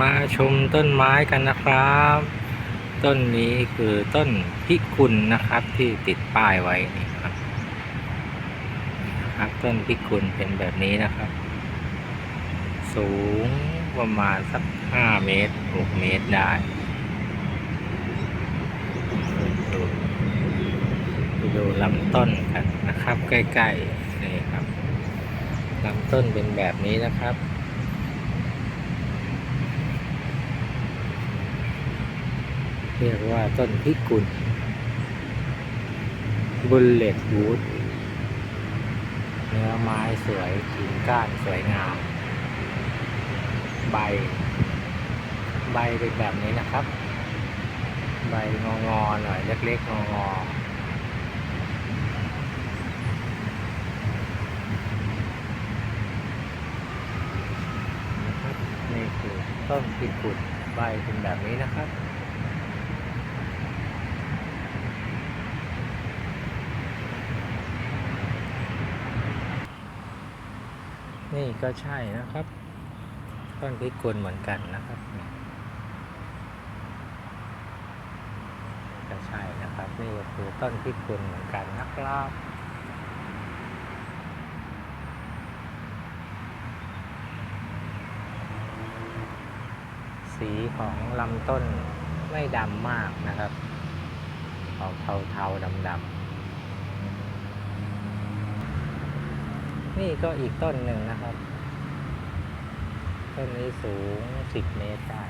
มาชมต้นไม้กันนะครับ ต้นนี้คือต้นพิกุลนะครับที่ติดป้ายไว้นี่ครับครับต้นพิกุลเป็นแบบนี้นะครับ สูงประมาณสักห้าเมตรหกเมตรได้ดูดูดูลำต้นกันนะครับ ใกล้ๆนี่ครับลำต้นเป็นแบบนี้นะครับ เรียกว่าต้นพิกุลบุลเลตวูดเนื้อไม้สวยกิ่งก้านสวยงาม ใบ ใบเป็นแบบนี้นะครับ ใบงองอๆหน่อย เล็กๆงองอนะครับนี่คือต้นพิกุลใบเป็นแบบนี้นะครับ นี่ก็ใช่นะครับ ต้นพิกลเหมือนกันนะครับก็ใช่นะครับ นี่ก็คือต้นพิกลเหมือนกันนะครับสีของลำต้นไม่ดำมากนะครับ ออกเทาๆดำๆ นี่ก็อีกต้นหนึ่งนะครับ ต้นนี้สูงสิบเมตรได้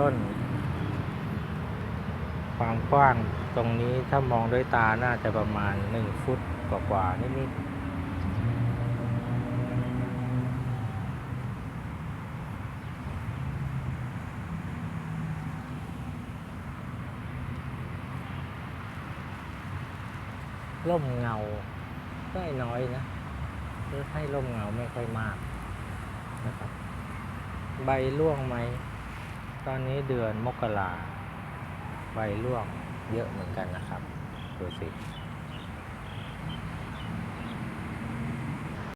ต้น ความกว้างตรงนี้ถ้ามองด้วยตาน่าจะประมาณหนึ่งฟุต กว่าๆนิดๆร่มเงาได้น้อยนะหรือให้ร่มเงาไม่ค่อยมากนะครับ ใบร่วงไหม ตอนนี้เดือนมกราใบร่วงเยอะเหมือนกันนะครับ ดูสิ